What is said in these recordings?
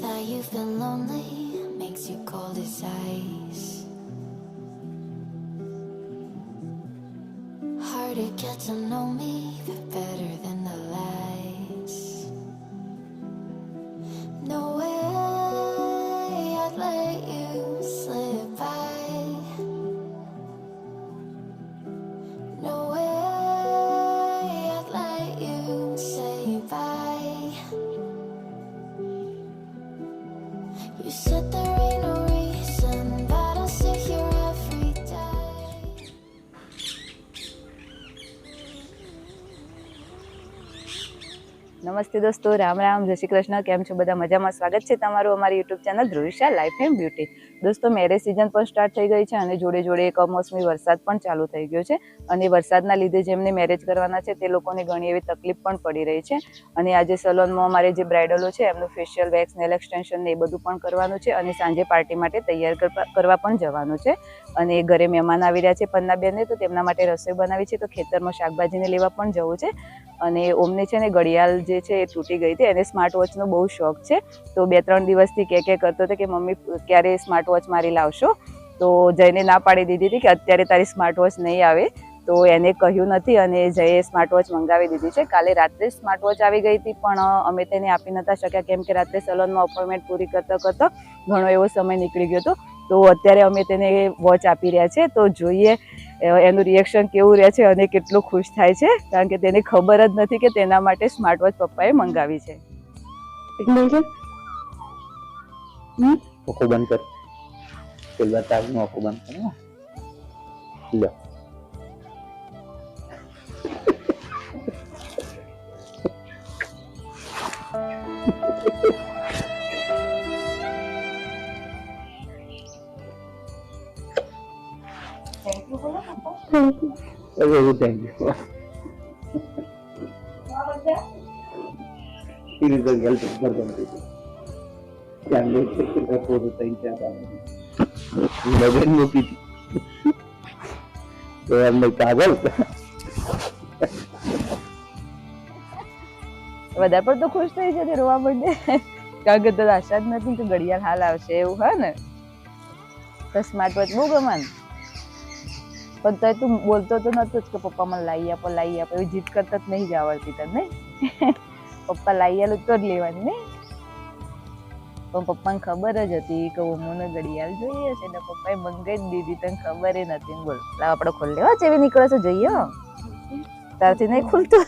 that you've been lonely makes you cold as ice. Hard to get to know me, the better નમસ્તે દોસ્તો, રામ રામ, જય શ્રી કૃષ્ણ, કેમ છો બધા? મજામાં? સ્વાગત છે તમારું અમારી YouTube channel Dhruvisha life and beauty દોસ્તો મેરેજ સિઝન પણ સ્ટાર્ટ થઈ ગઈ છે અને જોડે જોડે કમોસમી વરસાદ પણ ચાલુ થઈ ગયો છે. અને વરસાદના લીધે જેમને મેરેજ કરવાના છે, તે લોકોને ઘણી એવી તકલીફ પણ પડી રહી છે. અને આજે સલોનમાં અમારે જે બ્રાઇડલો છે, એમનું ફેશિયલ વેક્સ નેલ એક્સટેન્શન ને એ બધું પણ કરવાનું છે અને સાંજે પાર્ટી માટે તૈયાર કરવા- પણ જવાનું છે. અને ઘરે મહેમાન આવી રહ્યા છે પન્નાબેનને તો તેમના માટે રસોઈ બનાવી છે. તો ખેતરમાં શાકભાજીને લેવા પણ જવું છે. અને ઓમને છે ને ઘડિયાળ જે છે એ તૂટી ગઈ હતી. એને સ્માર્ટ વોચનો બહુ શોખ છે. તો બે ત્રણ દિવસથી કે કે કરતો હતો કે, મમ્મી, ક્યારે સ્માર્ટ વોચ મારી લાવશો? તો જઈને ના પાડી દીધી હતી કે, અત્યારે તારી સ્માર્ટ વોચ નહીં આવે. તો એને કહ્યું નથી અને જયે સ્માર્ટ વોચ મંગાવી દીધી છે. કાલે રાત્રે સ્માર્ટ વોચ આવી ગઈ હતી, પણ અમે તેને આપી નતા શક્યા. કેમ કે રાત્રે સલોનમાં અપોઇન્ટમેન્ટ પૂરી કરતા કરતા ઘણો એવો સમય નીકળી ગયો હતો. તો અત્યારે અમે તેને વોચ આપી રહ્યા છે. તો જોઈએ એનું રિએક્શન કેવું રહે છે અને કેટલું ખુશ થાય છે કારણ કે તેને ખબર જ નથી કે તેના માટે સ્માર્ટ વોચ પપ્પાએ મંગાવી છે. આંખો બંધ કર. પેલા બંધ કર હો. લ્યો. અરે એવું પૂરું થઈ ગયા હતી તો વધારે પણ તો ખુશ થઈ જતી રોવા માંડે. કારણ કે તો આશા જ નથી કે ઘડિયાળ હાલ આવશે એવું, હા ને? તો સ્માર્ટ વોચ બહુ ગમન. પણ તો તું બોલતો તો નતો જ કે પપ્પા મને લાવી આપો લાવી આપો એવી જીદ કરતા જ નહીં જ આવડતી તને. પપ્પા લાવી આલું તો જ લેવાનું નહીં. પણ પપ્પાને ખબર જ હતી કે ઓમોને ઘડિયાળ જોઈએ છે ને પપ્પાએ મંગાઈ જ દીધી તને ખબર નથી બોલ લાવ આપણે ખોલી લેવા જેવી નીકળે છે જોઈએ. તારથી નહીં ખુલતું.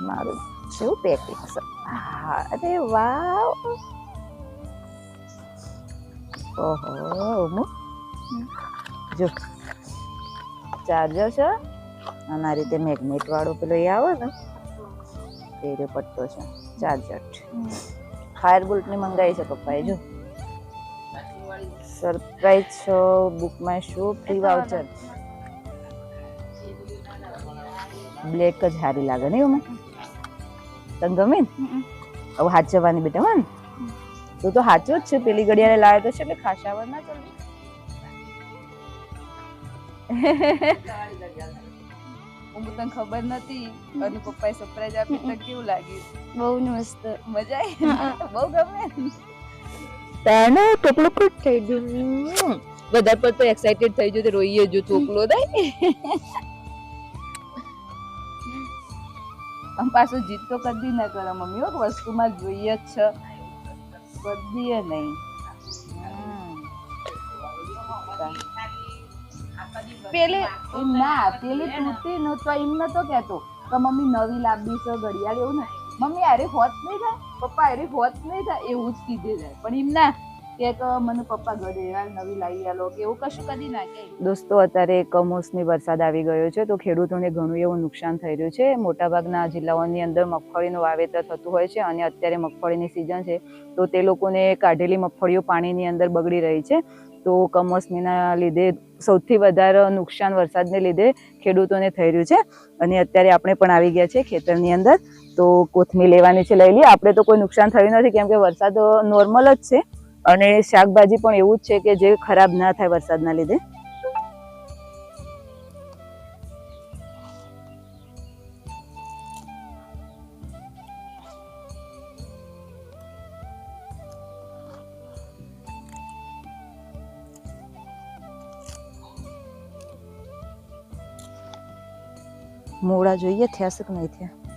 મારું શું પેકિંગ છે? હા, અરે વાવ. ઓહો ઓમો. જો ચાર્જર છે. અને આ રીતે મેગ્નેટ વાળો પેલો એ આવે ને તે રહ્યો પટ્ટો છે ચાર્જર. ફાયરની મંગાવી છે પપ્પાએ જો. સરપ્રાઈઝ છો બુકમાં શું ફ્રી વાઉચર બ્લેક જ સારી લાગે નહીં ઉમા તને ગમે? ને હવે હાચવવાની બેટા હોય ને? તું તો સાચો જ છે પેલી ઘડિયાળે લાવ્યો તો છે એટલે ખાસાવર ના ચાલુ. હું તને ખબર નથી અને પપ્પાએ સરપ્રાઈઝ આપી તો કેવું લાગ્યું? બહુ મસ્ત. મજા આવી? બહુ ગમે? તાને ટોપલું કુટ થઈ ગયું. વધારે પડતો એક્સાઇટેડ થઈ ગયો તો રોઈએ જો ચોકલો આમ પાછું જીત તો કદી ના કરે મમ્મી વસ્તુ વસ્તુમાં જોઈએ જ છે. કદી નહીં. પેલે ના પેલી તૂટી નો તો એમ નતો કેતો કે મમ્મી નવી લાંબી છે ઘડિયાળ એવું ને. મમ્મી અરે હોત નહીં થાય. પપ્પા અરે હોત નહીં થાય. એવું જ કીધે જાય પણ એમ ના. કે તો મને પપ્પા ઘડિયાળ નવી લાવી આલો કે એવું કશું કદી ના દોસ્તો, અત્યારે કમોસમી વરસાદ આવી ગયો છે તો ખેડૂતોને ઘણું એવું નુકસાન થઈ રહ્યું છે. મોટાભાગના જિલ્લાઓની અંદર મગફળીનું વાવેતર થતું હોય છે અને અત્યારે મગફળીની સિઝન છે તો તે લોકોને કાઢેલી મગફળીઓ પાણીની અંદર બગડી રહી છે. તો કમોસમીના લીધે સૌથી વધારે નુકસાન વરસાદને લીધે ખેડૂતોને થઈ રહ્યું છે અને અત્યારે આપણે પણ આવી ગયા છે ખેતરની અંદર. તો કોથમીર લેવાની છે લઈ લઈએ. આપણે તો કોઈ નુકસાન થયું નથી કેમ કે વરસાદ નોર્મલ જ છે. અને શાકભાજી પણ એવું જ છે કે જે ખરાબ ના થાય વરસાદના લીધે. મૂળા જોઈએ, થયા છે કે નહીં થયા?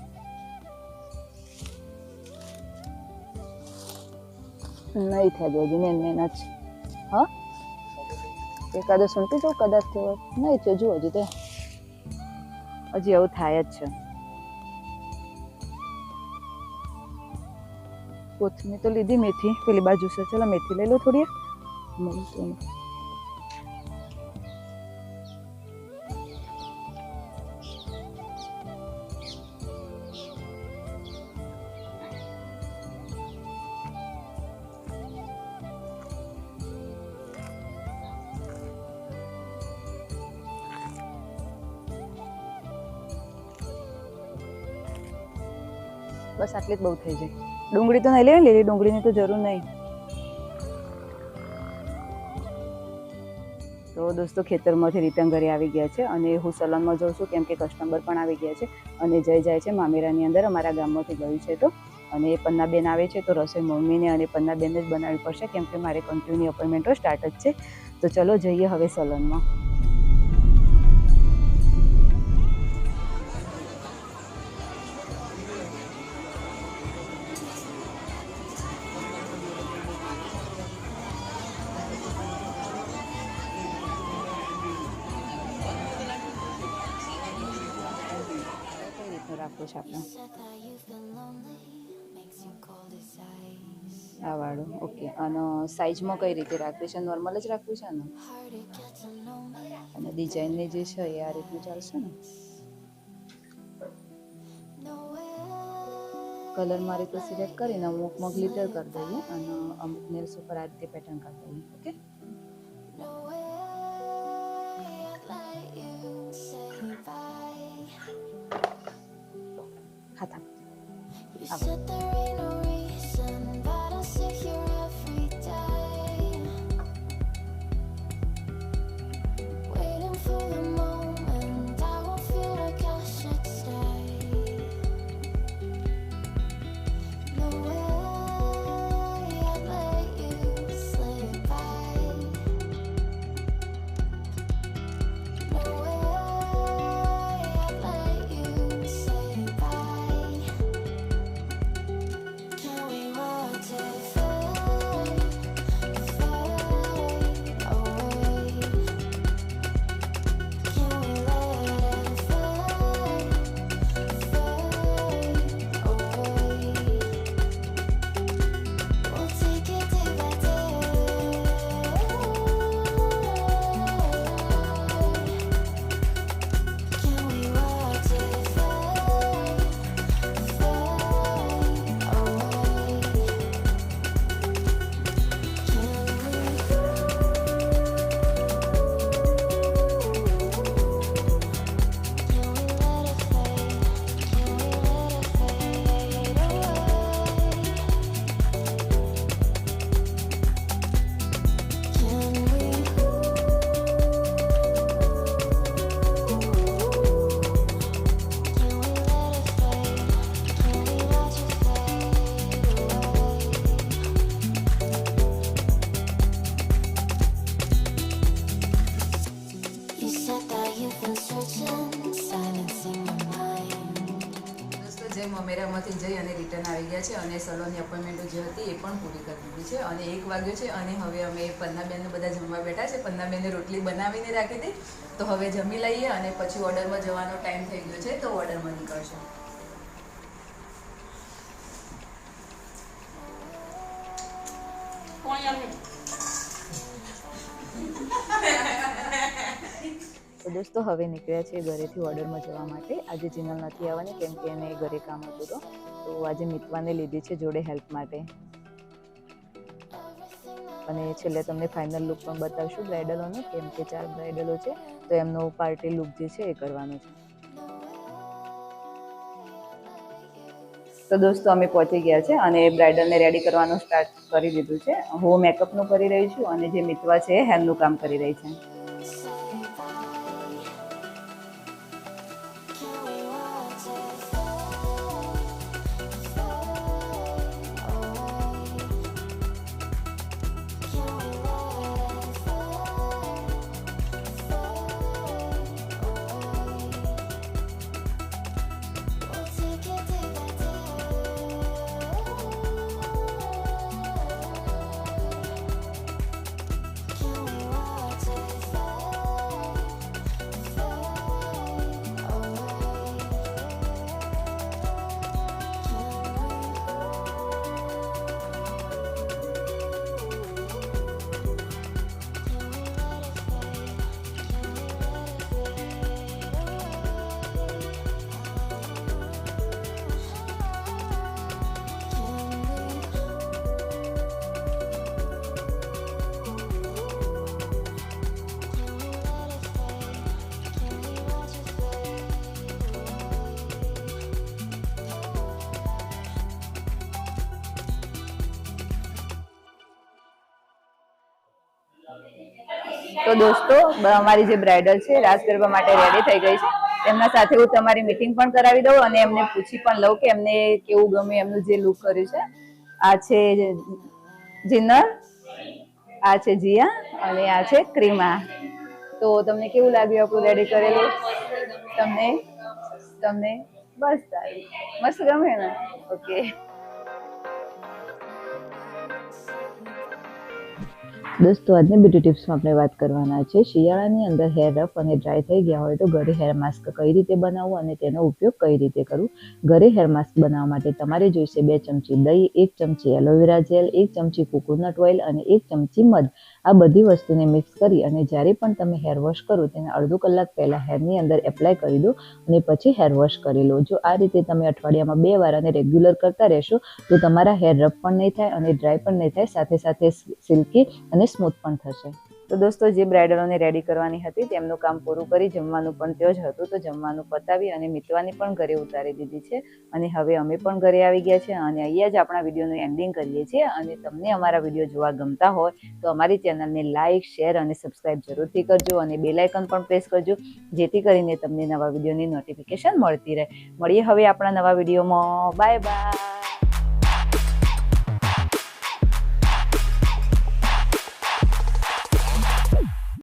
નહીં થાય હજી ને એના જ હા? એકાદો સુનતી જાઉં કદાચ થયો. નહીં થયો, જુઓ હજી તો. હજી એવું થાય જ છે. કોથમીર તો લીધી મેથી, પેલી બાજુ છે. ચલો, મેથી લઈ લો થોડી. બસ આટલી જ બહુ થઈ જાય. ડુંગળી તો નહીં લેવી લીલી ડુંગળીની તો જરૂર નહીં. તો દોસ્તો, ખેતરમાંથી રિટર્ન ઘરે આવી ગયા છે અને હું સલનમાં જાઉં છું, કેમ કે કસ્ટમર પણ આવી ગયા છે અને જય જાય છે મામેરાની અંદર, અમારા ગામમાંથી ગયું છે તો. અને પન્નાબેન આવે છે તો રસોઈ મમ્મીને અને પન્નાબેનને જ બનાવવી પડશે, કેમ કે મારે કન્ટિન્યુ અપોઇન્ટમેન્ટો સ્ટાર્ટ જ છે. તો ચલો જઈએ હવે સલનમાં. રાખવું છે આપણે. આ વાળું. ઓકે અને સાઇઝમાં કઈ રીતે રાખવી છે? નોર્મલ જ રાખવું છે ને. અને ડિઝાઇનની જે છે એ આ રીતનું ચાલશે ને? કલર મારી રીતે સિલેક્ટ કરીને અમુકમાં ગ્લિટર કરી દઈએ અને અમુક નેલ્સ ઉપર આ રીતે પેટર્ન કરી દઈએ. ઓકે હાથ સલોની અપોઇન્ટમેન્ટો જે હતી એ પણ પૂરી કરી દીધી છે. અને એક વાગ્યો છે અને હવે અમે પન્નાબેનને બધા જમવા બેઠા છે. પન્નાબેનને રોટલી બનાવીને રાખી હતી તો હવે જમી લઈએ અને પછી ઓર્ડરમાં જવાનો ટાઈમ થઈ ગયો છે. તો ઓર્ડરમાં નીકળશે. તો હવે નીકળ્યા છે ઘરેથી ઓર્ડરમાં જવા માટે. આજે જીનલ નથી આવવાની કેમ કે એને ઘરે કામ હતું તો. તો આજે મિતવાને લીધી છે જોડે હેલ્પ માટે. અને છેલ્લે તમને ફાઇનલ લુક પણ બતાવશું બ્રાઇડલોનો, કેમ કે ચાર બ્રાઇડલો છે. તો એમનો પાર્ટી લુક જે છે એ કરવાનો છે. તો દોસ્તો અમે પહોંચી ગયા છે અને બ્રાઇડલને રેડી કરવાનું સ્ટાર્ટ કરી દીધું છે. હું મેકઅપનું કરી રહી છું અને જે મિતવા છે એ હેરનું કામ કરી રહી છે. તો દોસ્તો અમારી જે બ્રાઇડલ છે રાસ ગરબા માટે રેડી થઈ ગઈ છે. એમના સાથે હું તમારી મીટિંગ પણ કરાવી દઉં અને એમને પૂછી પણ લઉં કે એમને કેવું ગમે એમનું જે લુક કર્યું છે. આ છે જિન્નર આ છે જીયા અને આ છે ક્રીમા. તો તમને કેવું લાગ્યું આપણું રેડી કરેલું? તમને? તમને? બસ સારું. મસ્ત ગમે ને? ઓકે. દોસ્તો આજની બ્યુટી ટિપ્સમાં આપણે વાત કરવાના છે. શિયાળાની અંદર હેર રફ અને ડ્રાય થઈ ગયા હોય તો ઘરે હેર માસ્ક કઈ રીતે બનાવવું અને તેનો ઉપયોગ કઈ રીતે કરવું? ઘરે હેર માસ્ક બનાવવા માટે તમારે જોઈશે બે ચમચી દહીં, એક ચમચી એલોવેરા જેલ એક ચમચી કોકોનટ ઓઇલ અને એક ચમચી મધ. આ બધી વસ્તુને મિક્સ કરી અને જ્યારે પણ તમે હેર વોશ કરો તેને અડધો કલાક પહેલાં હેરની અંદર એપ્લાય કરી દો અને પછી હેર વોશ કરી લો. જો આ રીતે તમે અઠવાડિયામાં બે વાર અને રેગ્યુલર કરતા રહેશો તો તમારા હેર રફ પણ નહીં થાય અને ડ્રાય પણ નહીં થાય. સાથે સાથે સિલ્કી અને સ્મૂથ પણ થશે. તો દોસ્તો, જે બ્રાઇડલોને રેડી કરવાની હતી, તેમનું કામ પૂરું કરી જમવાનું પણ ત્યાં જ હતું. તો જમવાનું પતાવી અને મિતવાની પણ ઘરે ઉતારી દીધી છે. અને હવે અમે પણ ઘરે આવી ગયા છે અને અહીંયા જ આપણા વિડીયોનું એન્ડિંગ કરીએ છીએ. અને તમને અમારા વીડિયો જોવા ગમતા હોય, તો અમારી ચેનલને લાઇક શેર અને સબસ્ક્રાઇબ જરૂરથી કરજો અને બેલાઇકન પણ પ્રેસ કરજો, જેથી કરીને તમને નવા વિડીયોની નોટિફિકેશન મળતી રહે. મળીએ હવે આપણા નવા વિડીયોમાં. Bye bye